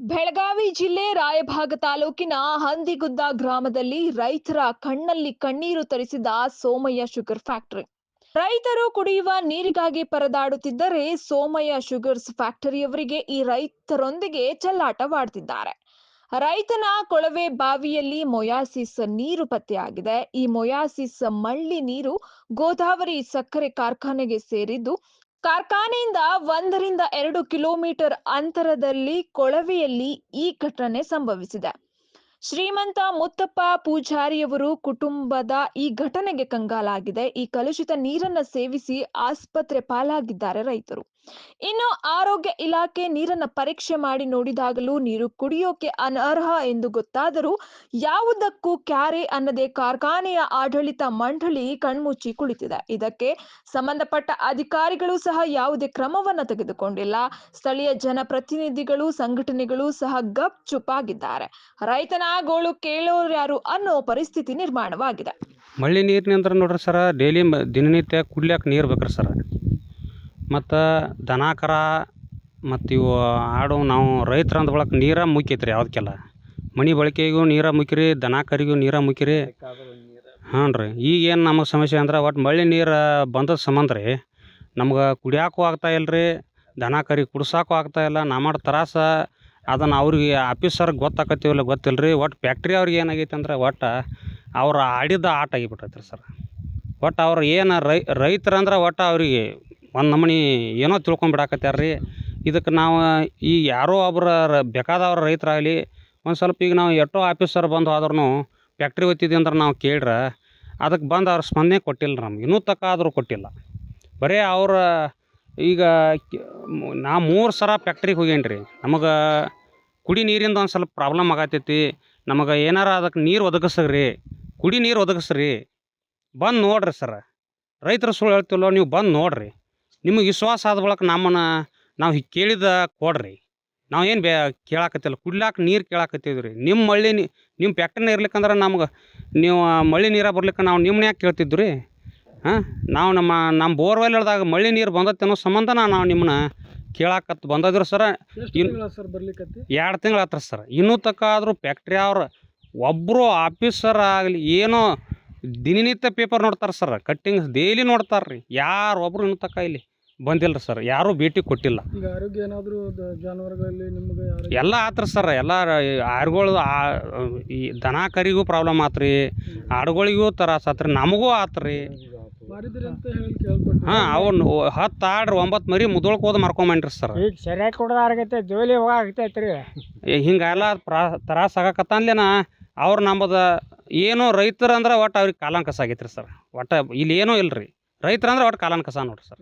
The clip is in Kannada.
ಬೆಳಗಾವಿ ಜಿಲ್ಲೆ ರಾಯಭಾಗ ತಾಲೂಕಿನ ಹಂದಿಗುದ್ದ ಗ್ರಾಮದಲ್ಲಿ ರೈತರ ಕಣ್ಣಲ್ಲಿ ಕಣ್ಣೀರು ತರಿಸಿದ ಸೋಮಯ್ಯ ಶುಗರ್ ಫ್ಯಾಕ್ಟರಿ. ರೈತರು ಕುಡಿಯುವ ನೀರಿಗಾಗಿ ಪರದಾಡುತ್ತಿದ್ದರೆ ಸೋಮಯ್ಯ ಶುಗರ್ಸ್ ಫ್ಯಾಕ್ಟರಿಯವರಿಗೆ ಈ ರೈತರೊಂದಿಗೆ ಚೆಲ್ಲಾಟವಾಡ್ತಿದ್ದಾರೆ ರೈತನ ಕೊಳವೆ ಬಾವಿಯಲ್ಲಿ ಮೊಯಾಸಿಸ್ ನೀರು ಪತ್ತೆಯಾಗಿದೆ. ಈ ಮೊಯಾಸಿಸ್ ಮಳ್ಳಿ ನೀರು ಗೋದಾವರಿ ಸಕ್ಕರೆ ಕಾರ್ಖಾನೆಗೆ ಸೇರಿದ್ದು ಕಾರ್ಖಾನೆಯಿಂದ ಒಂದರಿಂದ ಎರಡು ಕಿಲೋಮೀಟರ್ ಅಂತರದಲ್ಲಿ ಕೊಳವೆಯಲ್ಲಿ ಈ ಘಟನೆ ಸಂಭವಿಸಿದೆ. ಶ್ರೀಮಂತ ಮುತ್ತಪ್ಪ ಪೂಜಾರಿಯವರು ಕುಟುಂಬದ ಈ ಘಟನೆಗೆ ಕಂಗಾಲಾಗಿದೆ. ಈ ಕಲುಷಿತ ನೀರನ್ನ ಸೇವಿಸಿ ಆಸ್ಪತ್ರೆ ಪಾಲಾಗಿದ್ದಾರೆ ರೈತರು. ಇನ್ನು ಆರೋಗ್ಯ ಇಲಾಖೆ ನೀರನ್ನು ಪರೀಕ್ಷೆ ಮಾಡಿ ನೋಡಿದಾಗಲೂ ನೀರು ಕುಡಿಯೋಕೆ ಅನರ್ಹ ಎಂದು ಗೊತ್ತಾದರೂ ಯಾವುದಕ್ಕೂ ಕ್ಯಾರೆ ಅನ್ನದೆ ಕಾರ್ಖಾನೆಯ ಆಡಳಿತ ಮಂಡಳಿ ಕಣ್ಮುಚ್ಚಿ ಕುಳಿತಿದೆ. ಇದಕ್ಕೆ ಸಂಬಂಧಪಟ್ಟ ಅಧಿಕಾರಿಗಳು ಸಹ ಯಾವುದೇ ಕ್ರಮವನ್ನ ತೆಗೆದುಕೊಂಡಿಲ್ಲ. ಸ್ಥಳೀಯ ಜನಪ್ರತಿನಿಧಿಗಳು, ಸಂಘಟನೆಗಳು ಸಹ ಗಪ್ ಚುಪ್ಪಾಗಿದ್ದಾರೆ. ರೈತನ ಗೋಳು ಕೇಳೋರ್ಯಾರು ಅನ್ನೋ ಪರಿಸ್ಥಿತಿ ನಿರ್ಮಾಣವಾಗಿದೆ. ಮಳೆ ನೀರಿನಿಂದ ನೋಡ್ರಿ ಸರ. ಡೈಲಿ ದಿನನಿತ್ಯ ಕುಡ್ಲಿಕ್ಕೆ ನೀರು ಬೇಕ್ರಿ ಸರ. ಮತ್ತು ದನ, ಕರು ಮತ್ತು ಇವು ಆಡು ನಾವು ರೈತ್ರು ಅಂದ ಬಳಕ ನೀರೇ ಮುಖ್ಯ ಐತ್ರಿ ಯಾವುದಕ್ಕೆಲ್ಲ ಮನೆ ಬಳಕೆಗೂ ನೀರು ಮುಖ್ಯ ರೀ ದನ, ಕರಿಗೂ ನೀರು ಮುಖ್ಯ ರೀ ಹಾಂ ರೀ ಈಗೇನು ನಮಗೆ ಸಮಸ್ಯೆ ಅಂದ್ರೆ ಒಟ್ಟು ಮಳೆ ನೀರು ಬಂದದ ಸಂಬಂಧ ರೀ. ನಮ್ಗೆ ಕುಡಿಯೋಕ್ಕೂ ಆಗ್ತಾ ಇಲ್ಲ ರೀ ದನ, ಕರಿ ಕುಡ್ಸೋಕ್ಕೂ ಆಗ್ತಾ ಇಲ್ಲ ನಾ ಮಾಡೋ ತ್ರಾಸ. ಅದನ್ನು ಅವ್ರಿಗೆ ಆಫೀಸರ್ಗೆ ಗೊತ್ತಾಕತ್ತೀವಲ್ಲ ಗೊತ್ತಿಲ್ಲ ರೀ ಒಟ್ಟು ಫ್ಯಾಕ್ಟ್ರಿ ಅವ್ರಿಗೆ ಏನಾಗೈತೆ ಅಂದ್ರೆ ಒಟ್ಟು ಅವ್ರು ಆಡಿದ ಆಟ ಆಗಿಬಿಟ್ಟೈತೆ ರೀ ಸರ್. ಒಟ್ಟು ಅವ್ರು ಏನು ರೈತರಂದ್ರೆ ಒಟ್ಟು ಅವ್ರಿಗೆ ಒಂದು ನಮೂನಿ ಏನೋ ತಿಳ್ಕೊಂಬಿಡಾಕತ್ಯಾರ ರೀ ಇದಕ್ಕೆ ನಾವು ಈ ಯಾರೋ ಒಬ್ರು ಬೇಕಾದವ್ರು ರೈತರಾಗಲಿ ಒಂದು ಸ್ವಲ್ಪ ಈಗ ನಾವು ಎಷ್ಟೋ ಆಫೀಸರ್ ಬಂದು ಆದ್ರೂ ಫ್ಯಾಕ್ಟ್ರಿ ಒತ್ತಿದ್ವಿ ಅಂದ್ರೆ ನಾವು ಕೇಳ್ರೆ ಅದಕ್ಕೆ ಬಂದು ಅವ್ರ ಸ್ಪಂದನೆ ಕೊಟ್ಟಿಲ್ಲ ನಮ್ಗೆ. ಇನ್ನೂ ತನಕ ಆದರೂ ಕೊಟ್ಟಿಲ್ಲ. ಬರೀ ಅವ್ರ ಈಗ ನಾ ಮೂರು ಸಲ ಫ್ಯಾಕ್ಟ್ರಿಗೆ ಹೋಗೇನಿ ರೀ ನಮಗೆ ಕುಡಿ ನೀರಿಂದ ಒಂದು ಸ್ವಲ್ಪ ಪ್ರಾಬ್ಲಮ್ ಆಗತ್ತೈತಿ ನಮಗೆ ಏನಾರ ಅದಕ್ಕೆ ನೀರು ಒದಗಿಸ್ರಿ, ಕುಡಿ ನೀರು ಒದಗಿಸ್ರಿ. ಬಂದು ನೋಡ್ರಿ ಸರ. ರೈತರು ಸುಳ್ಳು ಹೇಳ್ತಿಲ್ಲೋ, ನೀವು ಬಂದು ನೋಡ್ರಿ. ನಿಮಗೆ ವಿಶ್ವಾಸ ಆದ ಬಳಕ ನಮ್ಮನ್ನು ನಾವು ಹೀಗೆ ಕೇಳಿದ ಕೊಡ್ರಿ. ನಾವು ಏನು ಬೇ ಕೇಳಾಕತ್ತಿಲ್ಲ ಕುಡ್ಲಾಕ ನೀರು ಕೇಳಾಕತ್ತಿದ್ವಿ ರೀ. ನಿಮ್ಮ ಮಳ್ಳಿ ನಿಮ್ಮ ಫ್ಯಾಕ್ಟ್ರಿನ ಇರ್ಲಿಕ್ಕಂದ್ರೆ ನಮ್ಗೆ ನೀವು ಮಳ್ಳಿ ನೀರು ಬರ್ಲಿಕ್ಕೆ ನಾವು ನಿಮ್ಮನ್ನ ಯಾಕೆ ಕೇಳ್ತಿದ್ದು ರೀ? ಹಾಂ? ನಾವು ನಮ್ಮ ನಮ್ಮ ಬೋರ್ವೆಲ್ ಹಿಡ್ದಾಗ ಮಳ್ಳಿ ನೀರು ಬಂದತ್ತೆ ಅನ್ನೋ ಸಂಬಂಧ ನಾವು ನಿಮ್ಮನ್ನ ಕೇಳಾಕತ್ತು ಬಂದದ್ರಿ ಸರ. ಸರ್ ಬರ್ಲಿಕ್ಕೆ ಎರಡು ತಿಂಗಳು ಆತ್ರ ಸರ್. ಇನ್ನೂ ತಕ್ಕ ಆದರೂ ಫ್ಯಾಕ್ಟ್ರಿ ಅವ್ರು ಒಬ್ಬರು ಆಫೀಸರ್ ಆಗಲಿ ಏನೋ ದಿನನಿತ್ಯ ಪೇಪರ್ ನೋಡ್ತಾರೆ ಸರ್. ಕಟ್ಟಿಂಗ್ ಡೈಲಿ ನೋಡ್ತಾರೆ ರೀ. ಯಾರು ಒಬ್ಬರು ಇನ್ನೂ ತಕ್ಕ ಇಲ್ಲಿ. ಬಂದಿಲ್ಲ ರೀ ಸರ್ ಯಾರೂ ಭೇಟಿ ಕೊಟ್ಟಿಲ್ಲ. ಈಗ ಆರೋಗ್ಯ ಏನಾದರೂ ಜಾನುವಾರುಗಳಲ್ಲಿ ನಿಮಗೆ ಆರೋಗ್ಯ ಎಲ್ಲ ಆತ್ರ ಸರ್ ಎಲ್ಲ ಆಡುಗಳು ಈ ದನ ಕರಿಗೂ ಪ್ರಾಬ್ಲಮ್ ಆತ್ರಿ ಆಡುಗಳಿಗೂ ತ್ರಾಸ ಆತ್ರಿ ನಮಗೂ ಆತ್ರಿ. ಮಾರಿದ್ರಿ ಅಂತ ಹೇಳಿ ಕೇಳ್ಪಟ್ಟು ಹಾಂ ಅವ್ನು ಹತ್ತು ಆಡ್ರಿ ಒಂಬತ್ತು ಮರಿ ಮುದೋಳ್ಕ ಹೋದ್ ಮಾರ್ಕೊಂಬಂಡ್ರಿ ಸರ್. ಈಗ ಸರಿಯಾಗಿ ಕೊಡೋದಾಗೈತೆ ಜೋಲಿ ಹೋಗಾಗತೈತೆ ರೀ ಹಿಂಗೆಲ್ಲ ಪ್ರಾ ತ್ರಾಸ ಆಗಕತ್ತಂದ್ಲೇನ ಅವ್ರು ನಮ್ಮದು ಏನೋ ರೈತರು ಅಂದ್ರೆ ಒಟ್ಟು ಅವ್ರಿಗೆ ಕಾಲಾನ್ ಕಸ ರೀ ಸರ್. ಒಟ್ಟು ಇಲ್ಲಿ ಏನೂ ಇಲ್ಲ ರೀ ರೈತರು ಅಂದ್ರೆ ಒಟ್ಟು ಕಸ ನೋಡ್ರಿ ಸರ್.